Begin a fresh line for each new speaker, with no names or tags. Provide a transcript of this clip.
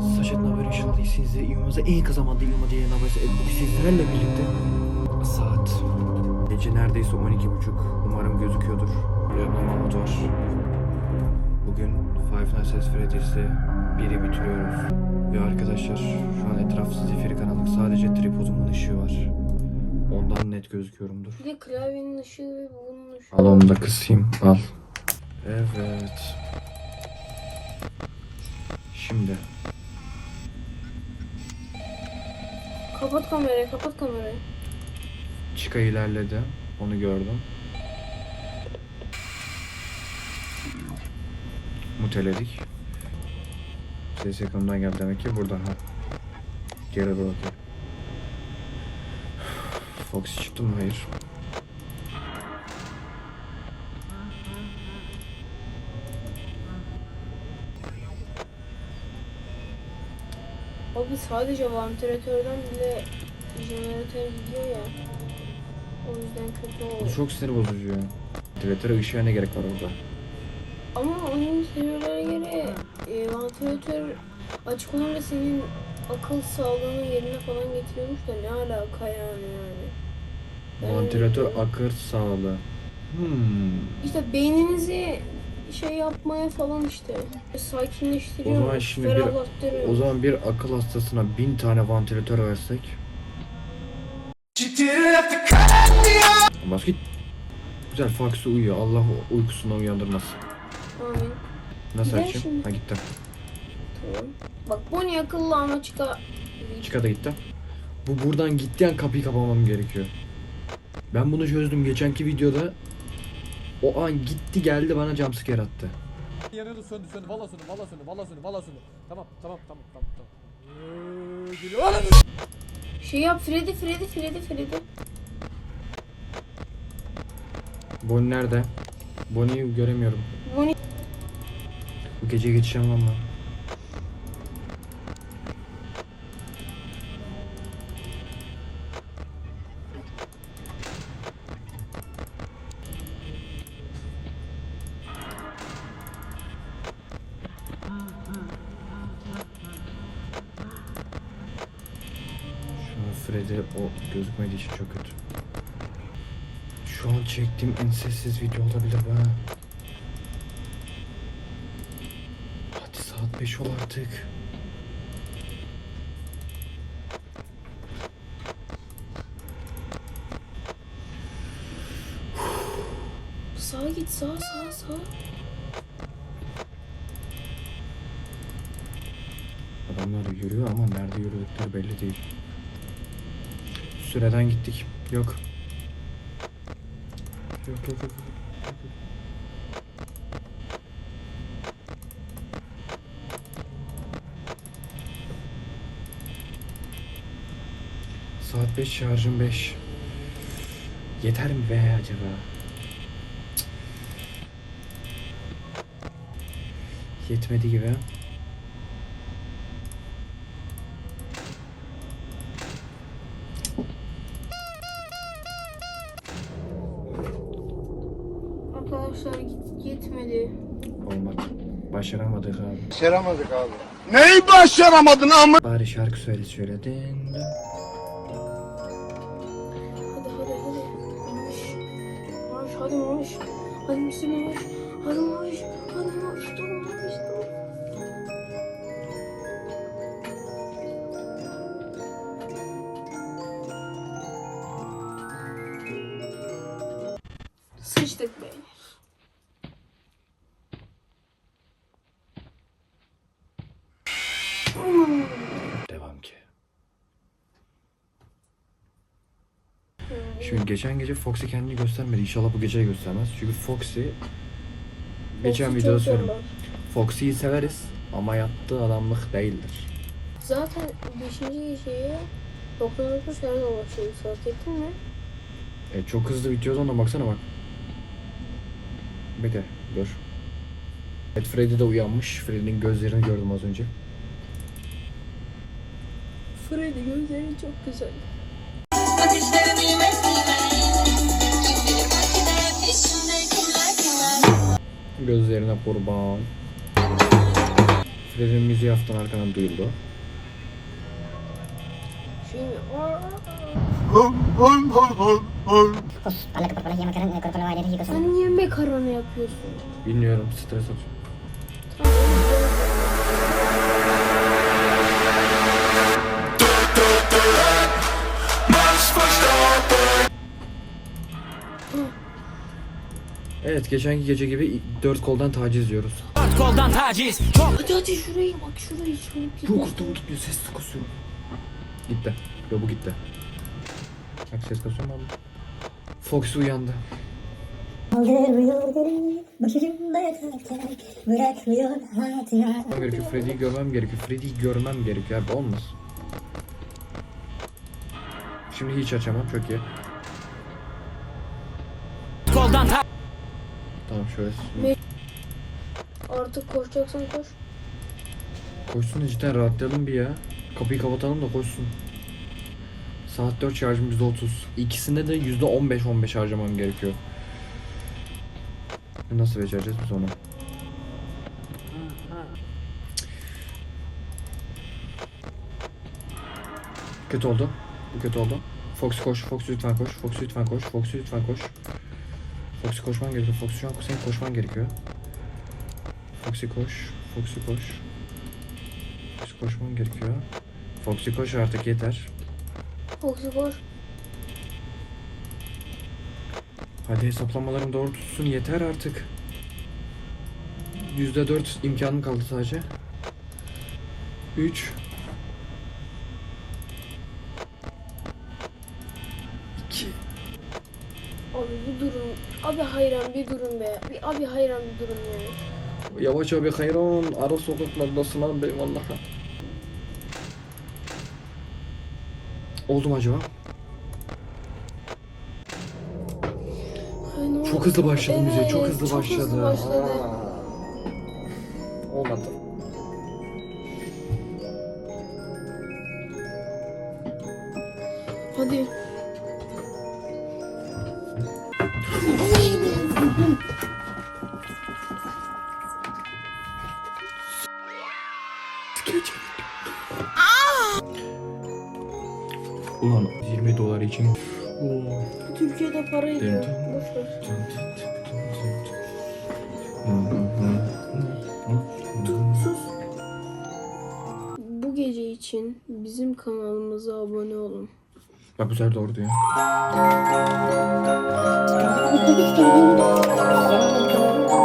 Saçet haber inşallah iyisinizdir. İyimize en kısa zamanda İyima diye haber Bugün sizlerle birlikte saat gece neredeyse 12.30 umarım gözüküyordur. Yanımda Mahmut var. Bugün Five Nights at Freddy's'te biri bitiriyoruz. Ve arkadaşlar şu an etraf zifiri karanlık. Sadece tripodumun ışığı var. Ondan net gözüküyorumdur.
Bir de klavyenin ışığı ve bunun ışığı.
Al onu da kısayım. Al. Evet. Şimdi.
Kapat kamerayı, kapat kamerayı.
Chica ilerledi. Onu gördüm. Muteledik. Ses yakından geldi demek ki burada. Ha. Geri doğru. bakıyor. Foxy çıktı mı? Hayır.
Abi sadece vantilatörden bile jeneratör gidiyor ya. O yüzden kötü
Bu
oldu.
çok sinir bozucu ya. Ventilatöre ışığa ne gerek var orada?
Ama onun seviyelerine göre e, vantilatör açık olunca senin akıl sağlığını yerine falan getiriyormuş da ne alaka yani yani. Yani
Vantilatör akır sağlığı. Hmm.
İşte beyninizi şey yapmaya falan işte sakinleştiriyor.
O zaman şimdi bir-. O zaman bir akıl hastasına bin tane vantilatör versek. Bas git. Güzel Foxy uyuyor. Allah uykusundan uyandırmasın.
Amin.
Nasıl
Gider
açayım?
şimdi.
Ha gitti.
Tamam. Bak Bonnie akıllı ama çıka.
Chica da gitti. Bu buradan gittiği an kapıyı kapamam gerekiyor. Ben bunu çözdüm geçenki videoda. O an gitti geldi bana jumpscare attı.
Yanıyordu söndü söndü valla söndü valla söndü valla söndü valla söndü. Tamam tamam tamam tamam tamam. Ananı
Şey yap Freddy Freddy Freddy Freddy.
Bonnie nerede? Bonnie'yi göremiyorum.
Bonnie
Bu gece geçeceğim ama. Freddy o gözükmediği için çok kötü. Şu an çektiğim en sessiz video olabilir bu ha. Hadi saat 5 ol artık.
sağa git sağa sağa sağa.
Adamlar yürüyor ama nerede yürüdükleri belli değil. Süreden gittik. Yok. Yok yok yok. yok. Saat 5 şarjım 5. Yeter mi be acaba? Cık. Yetmedi gibi. Başaramadık abi.
Başaramadık abi. Neyi başaramadın ama?
Bari şarkı söyle söyledin.
Hadi hadi hadi. Mamuş. Mamuş hadi Mamuş. Hadi Müslüm Mamuş. Hadi Mamuş. Hadi Mamuş. Dur Mamuş dur. Sıçtık be.
Devam ki. Şimdi geçen gece Foxy kendini göstermedi. İnşallah bu gece göstermez. Çünkü Foxy geçen videoda söyledim. Foxy'yi severiz ama yaptığı adamlık değildir.
Zaten 5. geceye 99 falan başladı fark ettin mi?
E, çok hızlı bitiyordu ona baksana bak. Bekle dur. Evet Freddy de uyanmış. Freddy'nin gözlerini gördüm az önce.
Freddy gözleri çok güzel.
Gözlerine kurban. Freddy'nin müziği hafiften arkadan duyuldu.
Şey
e.
Sen niye makarna yapıyorsun?
Bilmiyorum stres atıyor. Evet geçenki gece gibi dört koldan taciz yiyoruz.
Hadi hadi şuraya bak şurayı git.
Çok hızlı gitmiyor ses kasıyor. Gitti. Yo bu gitti. Bak ses kasıyor mu abi? Fox uyandı. Görmem gerekiyor. Freddy'yi görmem gerekiyor. Freddy'yi görmem gerekiyor abi olmaz. Şimdi hiç açamam çok iyi. Tamam şöyle.
Artık koşacaksan koş.
Koşsun da cidden rahatlayalım bir ya. Kapıyı kapatalım da koşsun. Saat 4 şarjım %30. İkisinde de %15 15 harcamam gerekiyor. Nasıl becereceğiz biz onu? Kötü oldu. Bu kötü oldu. Fox koş, Fox lütfen koş, Fox lütfen koş, Fox lütfen koş. Fox koşman gerekiyor. Fox şu an senin koşman gerekiyor. Foxy koş, Foxy koş. Foxy koşman gerekiyor. Foxy koş artık yeter.
Foxy koş.
Hadi hesaplamalarım doğru tutsun yeter artık. %4 imkanım kaldı sadece. 3
Abi bir durun. Abi hayran bir durun be. Bir, abi hayran bir durun ya.
Yavaş abi hayran ara sokaklardasın abi vallahi. Oldu mu acaba?
Ay, ne
Çok
oldu?
hızlı başladı müziğe, çok
Evet,
hızlı
çok
başladı.
hızlı başladı.
Olmadı.
Hadi.
Ulan 20 dolar için. Oo.
Türkiye'de para ediyor.
Dın
Boş ver. Sus. Bu gece için bizim kanalımıza abone olun.
Bak bu sefer doğru diyor.